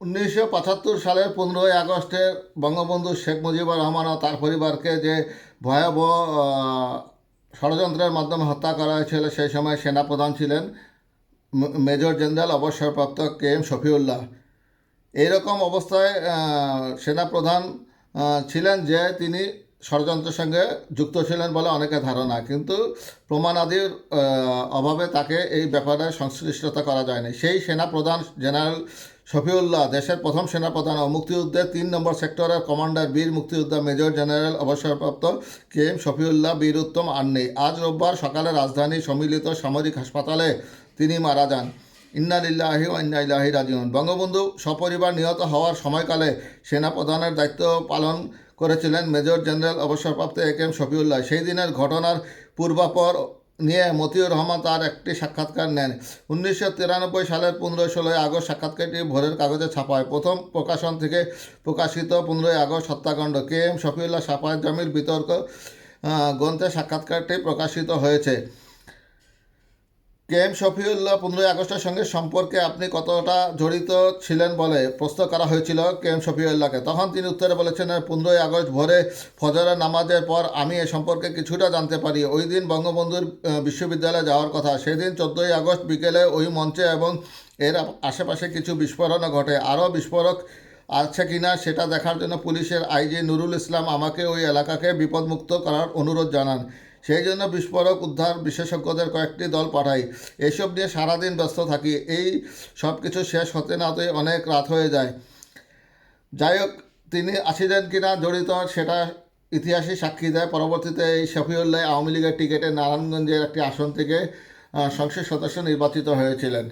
উনিশশো পঁচাত্তর সালের পনেরোই আগস্টে বঙ্গবন্ধু শেখ মুজিবুর রহমান ও তার পরিবারকে যে ভয়াবহ ষড়যন্ত্রের মাধ্যমে হত্যা করা হয়েছিল, সেই সময় সেনাপ্রধান ছিলেন মেজর জেনারেল অবসরপ্রাপ্ত কে এম শফিউল্লাহ। এইরকম অবস্থায় সেনাপ্রধান ছিলেন যে তিনি ষড়যন্ত্রের সঙ্গে যুক্ত ছিলেন বলে অনেকে ধারণা, কিন্তু প্রমাণাদির অভাবে তাকে এই ব্যাপারে সংশ্লিষ্টতা করা যায়নি। সেই সেনাপ্রধান জেনারেল শফিউল্লাহ, দেশের প্রথম সেনাপ্রধান ও মুক্তিযুদ্ধের তিন নম্বর সেক্টরের কমান্ডার বীর মুক্তিযোদ্ধা মেজর জেনারেল অবসরপ্রাপ্ত কে এম শফিউল্লাহ বীর উত্তম আন্নি। আজ রোববার সকালে রাজধানী সম্মিলিত সামরিক হাসপাতালে তিনি মারা যান। ইন্না লিল্লাহি ও ইন্না ইলাহি রাজিউন। বঙ্গবন্ধু সপরিবার নিহত হওয়ার সময়কালে সেনাপ্রধানের দায়িত্ব পালন করেছিলেন মেজর জেনারেল অবসরপ্রাপ্ত এ কে এম শফিউল্লাহ। সেই দিনের ঘটনার পূর্বাপর নিয়ে মতিউর রহমান তার একটি সাক্ষাৎকার নেন। উনিশশো তিরানব্বই সালের পনেরোই ষোলোই আগস্ট সাক্ষাৎকারটি ভোরের কাগজে ছাপায়। প্রথম প্রকাশন থেকে প্রকাশিত পনেরোই আগস্ট হত্যাকাণ্ড। কে এম শফিউল্লাহ সাফায়েত জমির বিতর্ক গ্রন্থে সাক্ষাৎকারটি প্রকাশিত হয়েছে। কে এম শফিউল্লাহ পনেরোই আগস্টের সঙ্গে সম্পর্কে আপনি কতটা জড়িত ছিলেন বলে প্রশ্ন করা হয়েছিল কে এম শফিউল্লাহকে। তখন তিনি উত্তরে বলেছেন, পনেরোই আগস্ট ভোরে ফজরের নামাজের পর আমি এ সম্পর্কে কিছুটা জানতে পারি। ওই দিন বঙ্গবন্ধুর বিশ্ববিদ্যালয়ে যাওয়ার কথা। সেদিন চোদ্দোই আগস্ট বিকেলে ওই মঞ্চে এবং এর আশেপাশে কিছু বিস্ফোরণও ঘটে। আরও বিস্ফোরক আছে কিনা সেটা দেখার জন্য পুলিশের আইজি নুরুল ইসলাম আমাকে ওই এলাকাকে বিপদমুক্ত করার অনুরোধ জানান। সেই জন্য বিস্ফোরক উদ্ধার বিশেষজ্ঞদের কয়েকটি দল পাঠাই। এসব নিয়ে সারাদিন ব্যস্ত থাকি। এই সব কিছু শেষ হতে না হতে অনেক রাত হয়ে যায়। যাই হোক, তিনি আসিলেন কিনা জড়িত, সেটা ইতিহাসে সাক্ষী দেয়। পরবর্তীতে এই শফিউল্লাহ আওয়ামী লীগের টিকিটে নারায়ণগঞ্জের একটি আসন থেকে সংসদ সদস্য নির্বাচিত হয়েছিলেন।